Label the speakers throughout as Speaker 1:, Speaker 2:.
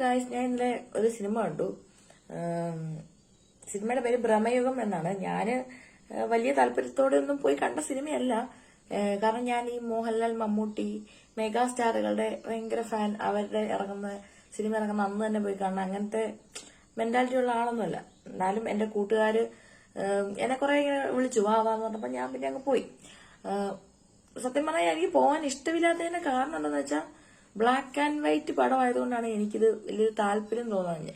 Speaker 1: Guys ഞാൻ ഇന്നലെ ഒരു സിനിമ കണ്ടു. സിനിമയുടെ പേര് ഭ്രമയുഗം എന്നാണ്. ഞാൻ വലിയ താല്പര്യത്തോടെ ഒന്നും പോയി കണ്ട സിനിമയല്ല കാരണം ഞാൻ ഈ മോഹൻലാൽ മമ്മൂട്ടി മെഗാ സ്റ്റാറുകളുടെ ഭയങ്കര ഫാൻ അവരുടെ ഇറങ്ങുന്ന സിനിമ ഇറങ്ങുന്ന അന്ന് തന്നെ പോയി കാണണം. അങ്ങനത്തെ മെന്റാലിറ്റി ഉള്ള ആളൊന്നുമല്ല. എന്നാലും എന്റെ കൂട്ടുകാര് എന്നെ കുറെ ഇങ്ങനെ വിളിച്ചു വാ വാന്ന് പറഞ്ഞപ്പോ ഞാൻ പിന്നെ അങ്ങ് പോയി. സത്യം പറഞ്ഞാൽ എനിക്ക് പോകാൻ ഇഷ്ടമില്ലാത്തതിന്റെ കാരണം എന്താണെന്ന് വെച്ചാൽ ബ്ലാക്ക് ആൻഡ് വൈറ്റ് പടമായതുകൊണ്ടാണ് എനിക്കിത് വലിയൊരു താല്പര്യം തോന്നുന്നത്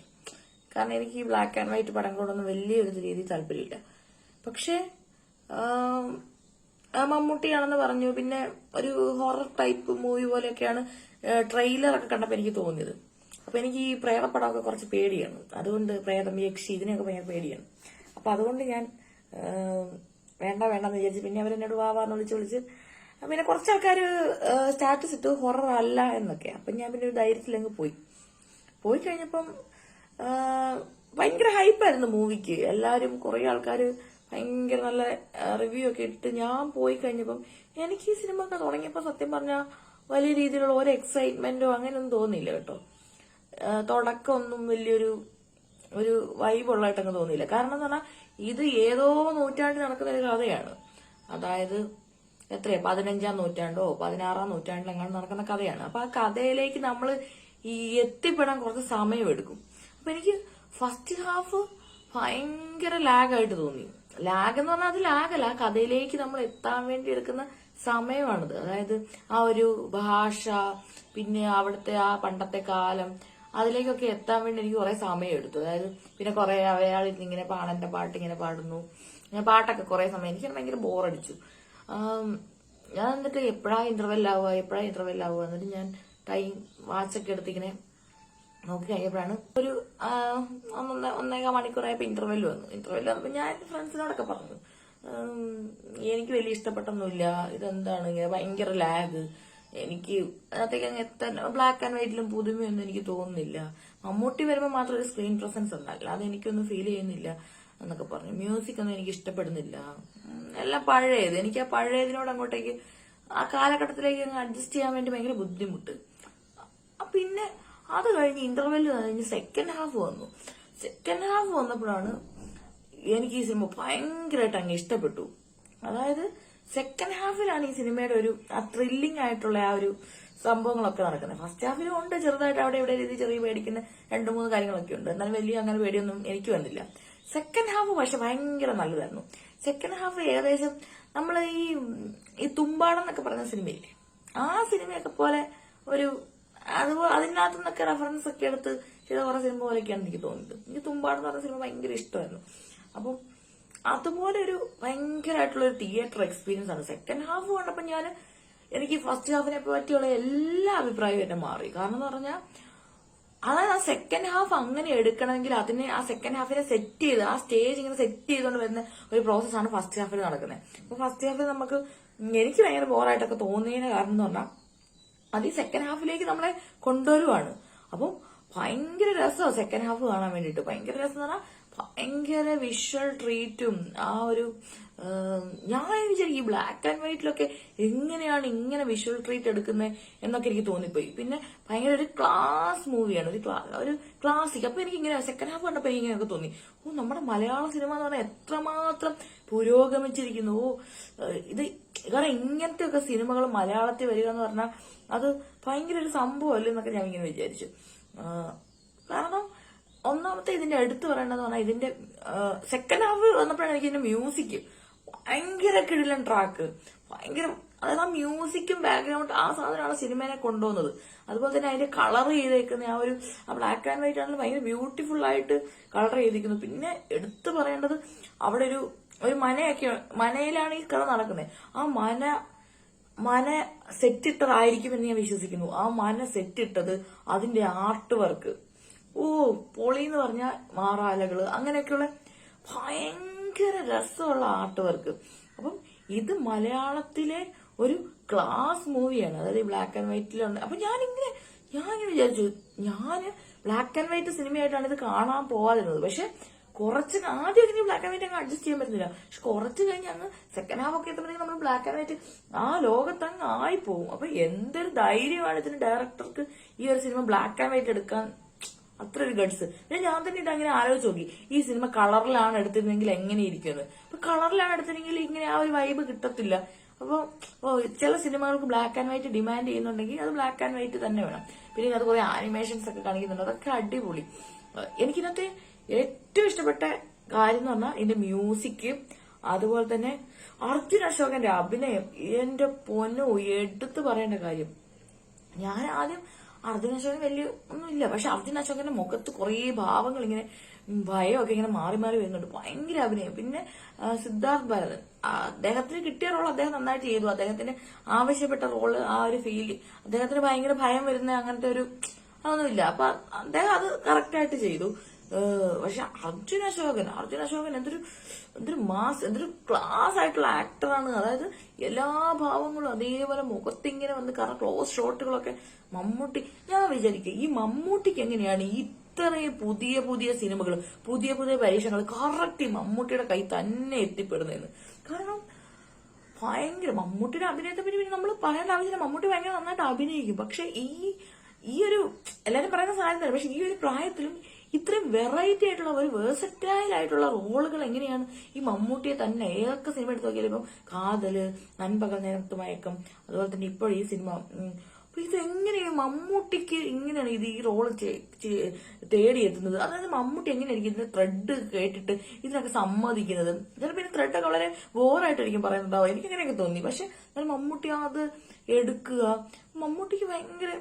Speaker 1: കാരണം എനിക്ക് ഈ ബ്ലാക്ക് ആൻഡ് വൈറ്റ് പടങ്ങളോടൊന്നും വലിയൊരു രീതിയിൽ താല്പര്യമില്ല. പക്ഷേ മമ്മൂട്ടിയാണെന്ന് പറഞ്ഞു. പിന്നെ ഒരു ഹൊറർ ടൈപ്പ് മൂവി പോലെയൊക്കെയാണ് ട്രെയിലറൊക്കെ കണ്ടപ്പോൾ എനിക്ക് തോന്നിയത്. അപ്പൊ എനിക്ക് ഈ പ്രേതപ്പടമൊക്കെ കുറച്ച് പേടിയാണ്. അതുകൊണ്ട് പ്രേതം യക്ഷി ഇതിനെയൊക്കെ ഭയങ്കര പേടിയാണ്. അപ്പൊ അതുകൊണ്ട് ഞാൻ വേണ്ട വേണ്ടെന്ന് വിചാരിച്ചു പിന്നെ അവരെന്നോട് വാ വാന്ന് വിളിച്ച് വിളിച്ച് പിന്നെ കുറച്ച് ആൾക്കാർ സ്റ്റാറ്റസ് ഇട്ടു ഹൊറർ അല്ല എന്നൊക്കെ. അപ്പൊ ഞാൻ പിന്നെ ഒരു ധൈര്യത്തിൽ അങ്ങ് പോയി. പോയി കഴിഞ്ഞപ്പം ഭയങ്കര ഹൈപ്പായിരുന്നു മൂവിക്ക്. എല്ലാവരും കുറെ ആൾക്കാർ ഭയങ്കര നല്ല റിവ്യൂ ഒക്കെ ഇട്ട് ഞാൻ പോയി കഴിഞ്ഞപ്പം എനിക്ക് ഈ സിനിമ ഒക്കെ തുടങ്ങിയപ്പോൾ സത്യം പറഞ്ഞാൽ വലിയ രീതിയിലുള്ള ഒരു എക്സൈറ്റ്മെന്റോ അങ്ങനെയൊന്നും തോന്നിയില്ല കേട്ടോ. തുടക്കമൊന്നും വലിയൊരു ഒരു വൈബുള്ളതായിട്ടങ്ങ് തോന്നിയില്ല. കാരണം എന്ന് പറഞ്ഞാൽ ഇത് ഏതോ നൂറ്റാണ്ടിൽ നടക്കുന്ന ഒരു കഥയാണ്. അതായത് എത്രയാ? പതിനഞ്ചാം നൂറ്റാണ്ടോ? പതിനാറാം നൂറ്റാണ്ടിൽ എങ്ങനെ നടക്കുന്ന കഥയാണ്. അപ്പൊ ആ കഥയിലേക്ക് നമ്മൾ ഈ എത്തിപ്പെടാൻ കുറച്ച് സമയമെടുക്കും. അപ്പൊ എനിക്ക് ഫസ്റ്റ് ഹാഫ് ഭയങ്കര ലാഗായിട്ട് തോന്നി. ലാഗ് എന്ന് പറഞ്ഞാൽ അത് ലാഗല്ല ആ കഥയിലേക്ക് നമ്മൾ എത്താൻ വേണ്ടി എടുക്കുന്ന സമയമാണിത്. അതായത് ആ ഒരു ഭാഷ പിന്നെ അവിടുത്തെ ആ പണ്ടത്തെ കാലം അതിലേക്കൊക്കെ എത്താൻ വേണ്ടി എനിക്ക് കുറെ സമയം എടുത്തു അതായത് പിന്നെ കുറെ അയാൾ ഇങ്ങനെ പാടന്റെ പാട്ട് ഇങ്ങനെ പാടുന്നു. പാട്ടൊക്കെ കുറെ സമയം എനിക്ക് ഭയങ്കര ബോറടിച്ചു ഞാൻ എന്നിട്ട് എപ്പോഴാ ഇന്റർവെൽ ആവുക എപ്പോഴാ ഇന്റർവെൽ ആവുക? എന്നിട്ട് ഞാൻ ടൈം വാച്ചൊക്കെ എടുത്തിങ്ങനെ നോക്കി കഴിഞ്ഞപ്പോഴാണ് ഒരു ഒന്നേകാൽ മണിക്കൂറായപ്പോൾ ഇന്റർവെൽ വന്നു. ഇന്റർവെൽ വന്നപ്പോൾ ഞാൻ ഫ്രണ്ട്സിനോടൊക്കെ പറഞ്ഞു. എനിക്ക് വലിയ ഇഷ്ടപ്പെട്ടൊന്നുമില്ല. ഇതെന്താണ് ഇങ്ങനെ ഭയങ്കര ലാഗ് എനിക്ക് അതിനകത്തേക്ക് അങ്ങ് എത്താൻ ബ്ലാക്ക് ആൻഡ് വൈറ്റിലും പുതുമയൊന്നും എനിക്ക് തോന്നുന്നില്ല. മമ്മൂട്ടി വരുമ്പോൾ മാത്രം ഒരു സ്ക്രീൻ പ്രസൻസ് ഉണ്ട്. അല്ലാതെ എനിക്കൊന്നും ഫീൽ ചെയ്യുന്നില്ല. എന്നൊക്കെ പറഞ്ഞു. മ്യൂസിക് ഒന്നും എനിക്ക് ഇഷ്ടപ്പെടുന്നില്ല. എല്ലാം പഴയത്. എനിക്ക് ആ പഴയതിനോട് അങ്ങോട്ടേക്ക് ആ കാലഘട്ടത്തിലേക്ക് അങ്ങ് അഡ്ജസ്റ്റ് ചെയ്യാൻ വേണ്ടി ഭയങ്കര ബുദ്ധിമുട്ട്. പിന്നെ അത് കഴിഞ്ഞ് ഇന്റർവെൽ കഴിഞ്ഞ് സെക്കൻഡ് ഹാഫ് വന്നു. സെക്കൻഡ് ഹാഫ് വന്നപ്പോഴാണ് എനിക്ക് ഈ സിനിമ ഭയങ്കരമായിട്ട് അങ്ങ് ഇഷ്ടപ്പെട്ടു. അതായത് സെക്കൻഡ് ഹാഫിലാണ് ഈ സിനിമയുടെ ഒരു ആ ത്രില്ലിംഗ് ആയിട്ടുള്ള ആ ഒരു സംഭവങ്ങളൊക്കെ നടക്കുന്നത്. ഫസ്റ്റ് ഹാഫിലും ഉണ്ട്. ചെറുതായിട്ട് അവിടെ ഇവിടെ രീതി ചെറിയ പേടിക്കുന്ന രണ്ട് മൂന്ന് കാര്യങ്ങളൊക്കെ ഉണ്ട്. എന്നാലും വലിയ അങ്ങനെ പേടിയൊന്നും എനിക്ക് വന്നില്ല. സെക്കൻഡ് ഹാഫ് പക്ഷെ ഭയങ്കര നല്ലതായിരുന്നു. സെക്കൻഡ് ഹാഫ് ഏകദേശം നമ്മൾ ഈ ഈ തുമ്പാടം എന്നൊക്കെ പറയുന്ന സിനിമയില്ലേ? ആ സിനിമയൊക്കെ പോലെ ഒരു അതുപോലെ അതിനകത്തു നിന്നൊക്കെ റെഫറൻസ് ഒക്കെ എടുത്ത് ചെയ്ത കുറെ സിനിമ പോലെയൊക്കെയാണ് എനിക്ക് തോന്നുന്നത് എനിക്ക് തുമ്പാടം എന്ന് പറഞ്ഞ സിനിമ ഭയങ്കര ഇഷ്ടമായിരുന്നു. അപ്പം അതുപോലെ ഒരു ഭയങ്കരമായിട്ടുള്ള ഒരു തിയേറ്റർ എക്സ്പീരിയൻസ് ആണ്. സെക്കൻഡ് ഹാഫ് കണ്ടപ്പോൾ ഞാൻ എനിക്ക് ഫസ്റ്റ് ഹാഫിനെ പറ്റിയുള്ള എല്ലാ അഭിപ്രായവും എന്നെ മാറി. കാരണം എന്ന് പറഞ്ഞാൽ അതായത് ആ സെക്കൻഡ് ഹാഫ് അങ്ങനെ എടുക്കണമെങ്കിൽ അതിനെ ആ സെക്കൻഡ് ഹാഫിനെ സെറ്റ് ചെയ്ത് ആ സ്റ്റേജ് ഇങ്ങനെ സെറ്റ് ചെയ്തുകൊണ്ട് വരുന്ന ഒരു പ്രോസസ്സാണ് ഫസ്റ്റ് ഹാഫിൽ നടക്കുന്നത്. അപ്പൊ ഫസ്റ്റ് ഹാഫിൽ നമുക്ക് എനിക്ക് ഭയങ്കര ബോറായിട്ടൊക്കെ തോന്നിയതിന് കാരണം എന്ന് പറഞ്ഞാൽ അത് ഈ സെക്കൻഡ് ഹാഫിലേക്ക് നമ്മളെ കൊണ്ടുവരുവാണ്. അപ്പം ഭയങ്കര രസമാണ് സെക്കൻഡ് ഹാഫ് കാണാൻ വേണ്ടിട്ട് ഭയങ്കര രസം എന്ന് പറഞ്ഞാൽ ഭയങ്കര വിഷ്വൽ ട്രീറ്റും ആ ഒരു ഞാൻ വിചാരിക്കും ഈ ബ്ലാക്ക് ആൻഡ് വൈറ്റിലൊക്കെ എങ്ങനെയാണ് ഇങ്ങനെ വിഷ്വൽ ട്രീറ്റ് എടുക്കുന്നത് എന്നൊക്കെ എനിക്ക് തോന്നിപ്പോയി. പിന്നെ ഭയങ്കര ഒരു ക്ലാസ് മൂവിയാണ് ഒരു ഒരു ക്ലാസിക് അപ്പൊ എനിക്ക് ഇങ്ങനെ സെക്കൻഡ് ഹാഫ് കണ്ടപ്പോൾ എനിക്ക് ഇങ്ങനെയൊക്കെ തോന്നി. ഓ നമ്മുടെ മലയാള സിനിമ എന്ന് പറഞ്ഞാൽ എത്രമാത്രം പുരോഗമിച്ചിരിക്കുന്നു. ഓ ഇത് കാരണം ഇങ്ങനത്തെ ഒക്കെ സിനിമകൾ മലയാളത്തിൽ വരിക എന്ന് പറഞ്ഞാൽ അത് ഭയങ്കര ഒരു സംഭവം എന്നൊക്കെ ഞാൻ ഇങ്ങനെ വിചാരിച്ചു. കാരണം ഒന്നാമത്തെ ഇതിന്റെ എടുത്തു പറയേണ്ടത് പറഞ്ഞാൽ ഇതിന്റെ സെക്കൻഡ് ഹാഫ് വന്നപ്പോഴാണ് എനിക്ക് ഇതിന്റെ മ്യൂസിക് ഭയങ്കര കിടിലൻ ട്രാക്ക് ഭയങ്കര അതായത് ആ മ്യൂസിക്കും ബാക്ക്ഗ്രൗണ്ട് ആ സാധനമാണ് സിനിമേനെ കൊണ്ടുപോകുന്നത്. അതുപോലെ തന്നെ അതിന്റെ കളർ ചെയ്തേക്കുന്ന ആ ഒരു ആ ബ്ലാക്ക് ആൻഡ് വൈറ്റ് ആണെങ്കിൽ ഭയങ്കര ബ്യൂട്ടിഫുൾ ആയിട്ട് കളർ ചെയ്തിരിക്കുന്നു. പിന്നെ എടുത്തു പറയേണ്ടത് അവിടെ ഒരു ഒരു മനയൊക്കെ മനയിലാണ് ഈ കഥ നടക്കുന്നത്. ആ മന മന സെറ്റിട്ടതായിരിക്കും എന്ന് ഞാൻ വിശ്വസിക്കുന്നു. ആ മന സെറ്റിട്ടത് അതിന്റെ ആർട്ട് വർക്ക്. ഓ പൊളി എന്ന് പറഞ്ഞ മാറാലകൾ അങ്ങനെയൊക്കെയുള്ള ഭയങ്കര രസമുള്ള ആർട്ട് വർക്ക്. അപ്പം ഇത് മലയാളത്തിലെ ഒരു ക്ലാസ് മൂവിയാണ്. അതായത് ബ്ലാക്ക് ആൻഡ് വൈറ്റിലുണ്ട് അപ്പൊ ഞാനിങ്ങനെ ഞാൻ ഇങ്ങനെ വിചാരിച്ചു ഞാൻ ബ്ലാക്ക് ആൻഡ് വൈറ്റ് സിനിമയായിട്ടാണ് ഇത് കാണാൻ പോവാതിരുന്നത്. പക്ഷെ കുറച്ച് ആദ്യം എനിക്ക് ബ്ലാക്ക് ആൻഡ് വൈറ്റ് അങ്ങ് അഡ്ജസ്റ്റ് ചെയ്യാൻ പറ്റുന്നില്ല. പക്ഷെ കുറച്ച് കഴിഞ്ഞ് അങ്ങ് സെക്കൻഡ് ഹാഫ് ഒക്കെ എത്തുമ്പോഴേക്കും നമ്മൾ ബ്ലാക്ക് ആൻഡ് വൈറ്റ് ആ ലോകത്ത് അങ്ങ് ആയിപ്പോവും. അപ്പൊ എന്തൊരു ധൈര്യമാണ് ഇതിന് ഡയറക്ടർക്ക് ഈ ഒരു സിനിമ ബ്ലാക്ക് ആൻഡ് വൈറ്റ് എടുക്കാൻ. അത്ര ഒരു ഗഡ്സ് പിന്നെ ഞാൻ തന്നെ ഇത് അങ്ങനെ ആലോചിച്ച് നോക്കി. ഈ സിനിമ കളറിലാണ് എടുത്തിരുന്നെങ്കിൽ എങ്ങനെ ഇരിക്കുന്നത് അപ്പൊ കളറിലാണ് എടുത്തിരുന്നെങ്കിൽ ഇങ്ങനെ ആ ഒരു വൈബ് കിട്ടത്തില്ല. അപ്പോൾ ചില സിനിമകൾക്ക് ബ്ലാക്ക് ആൻഡ് വൈറ്റ് ഡിമാൻഡ് ചെയ്യുന്നുണ്ടെങ്കിൽ അത് ബ്ലാക്ക് ആൻഡ് വൈറ്റ് തന്നെ വേണം. പിന്നെ അത് കുറെ ആനിമേഷൻസ് ഒക്കെ കാണിക്കുന്നുണ്ട്. അതൊക്കെ അടിപൊളി. എനിക്കിതിനകത്ത് ഏറ്റവും ഇഷ്ടപ്പെട്ട കാര്യം എന്ന് പറഞ്ഞാൽ ഇതിന്റെ മ്യൂസിക് അതുപോലെ തന്നെ അർജുൻ അശോകന്റെ അഭിനയം എന്റെ പൊന്നു എടുത്തു പറയേണ്ട കാര്യം. ഞാൻ ആദ്യം അർജുൻ അശോകൻ വലിയ ഒന്നുമില്ല. പക്ഷെ അർജുൻ അശോകന്റെ മുഖത്ത് കുറേ ഭാവങ്ങൾ ഇങ്ങനെ ഭയമൊക്കെ ഇങ്ങനെ മാറി മാറി വരുന്നുണ്ട്. ഭയങ്കര അഭിനയം. പിന്നെ സിദ്ധാർത്ഥ് ഭരതൻ. അദ്ദേഹത്തിന് കിട്ടിയ റോൾ അദ്ദേഹം നന്നായിട്ട് ചെയ്തു. അദ്ദേഹത്തിന് ആവശ്യപ്പെട്ട റോൾ ആ ഒരു ഫീൽ അദ്ദേഹത്തിന് ഭയങ്കര ഭയം വരുന്ന അങ്ങനത്തെ ഒരു അതൊന്നുമില്ല. അപ്പൊ അദ്ദേഹം അത് കറക്റ്റായിട്ട് ചെയ്തു. പക്ഷെ അർജുൻ അശോകൻ അർജുൻ അശോകൻ എന്തൊരു എന്തൊരു മാസ് എന്തൊരു ക്ലാസ് ആയിട്ടുള്ള ആക്ടറാണ് അതായത് എല്ലാ ഭാവങ്ങളും അതേപോലെ മുഖത്തിങ്ങനെ വന്ന് കാരണം ക്ലോസ് ഷോട്ടുകളൊക്കെ മമ്മൂട്ടി ഞാൻ വിചാരിക്കുക ഈ മമ്മൂട്ടിക്ക് എങ്ങനെയാണ് ഈ ഇത്രയും പുതിയ പുതിയ സിനിമകൾ പുതിയ പുതിയ പരീക്ഷകൾ കറക്റ്റ് മമ്മൂട്ടിയുടെ കൈ തന്നെ എത്തിപ്പെടുന്നതെന്ന്. കാരണം ഭയങ്കര മമ്മൂട്ടിയുടെ അഭിനയത്തെ പിന്നെ നമ്മൾ പറയേണ്ട ആവശ്യമില്ല. മമ്മൂട്ടി ഭയങ്കര നന്നായിട്ട് അഭിനയിക്കും. പക്ഷെ ഈ ഈ ഒരു എല്ലാരും പറയുന്ന സാധനം തന്നെ പക്ഷെ ഈ ഒരു പ്രായത്തിലും ഇത്രയും വെറൈറ്റി ആയിട്ടുള്ള ഒരു വേഴ്സറ്റൈൽ ആയിട്ടുള്ള റോളുകൾ എങ്ങനെയാണ് ഈ മമ്മൂട്ടിയെ തന്നെ ഏതൊക്കെ സിനിമ എടുത്തു നോക്കിയാലും ഇപ്പം കാതൽ നൻപകൽ നേരത്ത് മയക്കം അതുപോലെ തന്നെ ഇപ്പോൾ ഈ സിനിമ ഇത് എങ്ങനെയാണ് മമ്മൂട്ടിക്ക് ഇങ്ങനെയാണ് ഇത് ഈ റോൾ തേടിയെത്തുന്നത്? അതായത് മമ്മൂട്ടി എങ്ങനെയായിരിക്കും ഇതിന്റെ ത്രെഡ് കേട്ടിട്ട് ഇതിനൊക്കെ സമ്മതിക്കുന്നത്? ചിലപ്പോൾ ഇതിന്റെ ത്രെഡൊക്കെ വളരെ ബോറായിട്ടായിരിക്കും പറയുന്നുണ്ടാവും എനിക്ക് അങ്ങനെയൊക്കെ തോന്നി. പക്ഷെ മമ്മൂട്ടി അത് എടുക്കുക. മമ്മൂട്ടിക്ക് ഭയങ്കര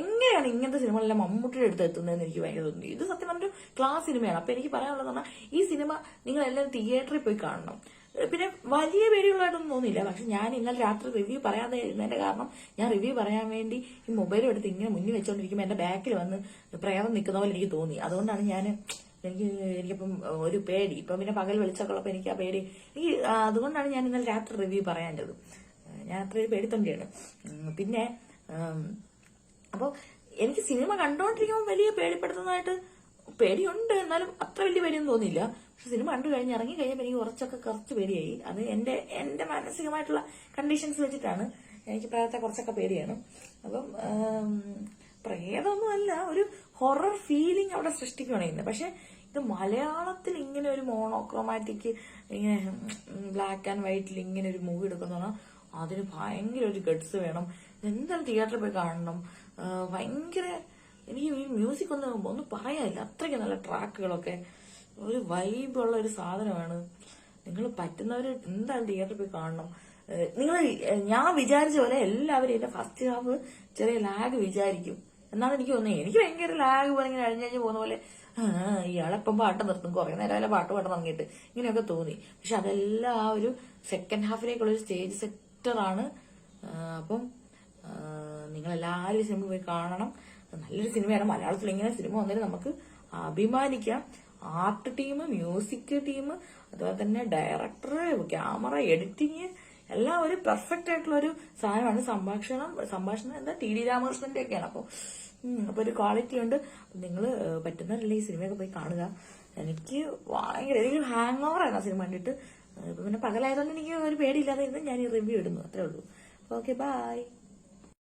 Speaker 1: എങ്ങനെയാണ് ഇങ്ങനത്തെ സിനിമകളെല്ലാം മമ്മൂട്ടിയുടെ അടുത്ത് എത്തുന്നതെന്ന് എനിക്ക് ഭയങ്കര തോന്നി ഇത് സത്യം പറഞ്ഞൊരു ക്ലാസ് സിനിമയാണ്. അപ്പൊ എനിക്ക് പറയാനുള്ളത് പറഞ്ഞാൽ ഈ സിനിമ നിങ്ങൾ എല്ലാവരും തിയേറ്ററിൽ പോയി കാണണം. പിന്നെ വലിയ പേടികളായിട്ടൊന്നും തോന്നിയില്ല. പക്ഷെ ഞാൻ ഇന്നലെ രാത്രി റിവ്യൂ പറയാതെ ഇരുന്നതിന്റെ കാരണം ഞാൻ റിവ്യൂ പറയാൻ വേണ്ടി ഈ മൊബൈലും എടുത്ത് ഇങ്ങനെ മുന്നിൽ വെച്ചോണ്ടിരിക്കുമ്പോൾ എന്റെ ബാക്കിൽ വന്ന് പ്രേതം നിൽക്കുന്ന പോലെ എനിക്ക് തോന്നി. അതുകൊണ്ടാണ് ഞാൻ എനിക്ക് എനിക്കിപ്പം ഒരു പേടി. ഇപ്പം പിന്നെ പകൽ വെളിച്ചൊക്കെ ഉള്ളപ്പോൾ എനിക്ക് ആ പേടി. എനിക്ക് അതുകൊണ്ടാണ് ഞാൻ ഇന്നലെ രാത്രി റിവ്യൂ പറയാഞ്ഞത്. ഞാൻ പേടി പേടിത്തൊണ്ടിയാണ്. പിന്നെ അപ്പോൾ എനിക്ക് സിനിമ കണ്ടുകൊണ്ടിരിക്കുമ്പോൾ വലിയ പേടിപ്പെടുത്തുന്നതായിട്ട് പേടിയുണ്ട്. എന്നാലും അത്ര വലിയ പേടിയൊന്നും തോന്നിയില്ല. പക്ഷെ സിനിമ കണ്ടു കഴിഞ്ഞ് ഇറങ്ങി കഴിഞ്ഞപ്പോൾ എനിക്ക് കുറച്ചൊക്കെ കുറച്ച് പേടിയായി. അത് എന്റെ എന്റെ മാനസികമായിട്ടുള്ള കണ്ടീഷൻസ് വെച്ചിട്ടാണ് എനിക്ക് പ്രേതത്തെ കുറച്ചൊക്കെ പേടിയാണ്. അപ്പം പ്രേതമൊന്നുമല്ല ഒരു ഹൊറർ ഫീലിംഗ് അവിടെ സൃഷ്ടിക്കുകയാണ് ചെയ്യുന്നത്. പക്ഷെ ഇത് മലയാളത്തിൽ ഇങ്ങനെ ഒരു മോണോക്രോമാറ്റിക് ഇങ്ങനെ ബ്ലാക്ക് ആൻഡ് വൈറ്റിൽ ഇങ്ങനെ ഒരു മൂവി എടുക്കുന്ന അതിന് ഭയങ്കര ഒരു ഗഡ്സ് വേണം. എന്തായാലും തിയേറ്ററിൽ പോയി കാണണം. ഭയങ്കര എനിക്ക് ഈ മ്യൂസിക് ഒന്നും ഒന്നും പറയാനില്ല. അത്രയ്ക്ക് നല്ല ട്രാക്കുകളൊക്കെ ഒരു വൈബുള്ള ഒരു സാധനമാണ്. നിങ്ങൾ പറ്റുന്നവർ എന്തായാലും തിയേറ്ററിൽ പോയി കാണണം. നിങ്ങൾ ഞാൻ വിചാരിച്ച പോലെ എല്ലാവരും എന്റെ ഫസ്റ്റ് ഹാഫ് ചെറിയ ലാഗ് വിചാരിക്കും. എന്നാണ് എനിക്ക് തോന്നുന്നത് എനിക്ക് ഭയങ്കര ലാഗ് പോലെ ഇങ്ങനെ അഴിഞ്ഞഴിഞ്ഞ് പോകുന്ന പോലെ ഇയാളെപ്പം പാട്ട് നിർത്തും? കുറെ നേരം അല്ല പാട്ട് പാട്ട് തുടങ്ങിയിട്ട് ഇങ്ങനെയൊക്കെ തോന്നി. പക്ഷെ അതെല്ലാം ആ ഒരു സെക്കൻഡ് ഹാഫിലേക്കുള്ള ഒരു സ്റ്റേജ് സെറ്ററാണ് അപ്പം നിങ്ങൾ എല്ലാവരും സിനിമ പോയി കാണണം. നല്ലൊരു സിനിമയാണ്. മലയാളത്തിൽ ഇങ്ങനെ സിനിമ വന്നിട്ട് നമുക്ക് അഭിമാനിക്കാം. ആർട്ട് ടീം മ്യൂസിക് ടീം അതുപോലെ തന്നെ ഡയറക്ടർ ക്യാമറ എഡിറ്റിങ് എല്ലാം ഒരു പെർഫെക്റ്റ് ആയിട്ടുള്ള ഒരു സാധനമാണ്. സംഭാഷണം സംഭാഷണം എന്താ? ടി ഡി രാമകൃഷ്ണന്റെ ഒക്കെയാണ്. അപ്പോൾ അപ്പൊ ഒരു ക്വാളിറ്റി ഉണ്ട്. നിങ്ങൾ പറ്റുന്നവരല്ലേ ഈ സിനിമയൊക്കെ പോയി കാണുക? എനിക്ക് ഭയങ്കര എനിക്ക് ഹാങ് ഓവർ ആണ് ആ സിനിമ കണ്ടിട്ട്. പിന്നെ പകലായതുകൊണ്ട് എനിക്ക് ഒരു പേടിയില്ലാതെ ഇരുന്ന് ഞാൻ ഈ റിവ്യൂ ഇടുന്നു. അത്രേ ഉള്ളൂ. Okay bye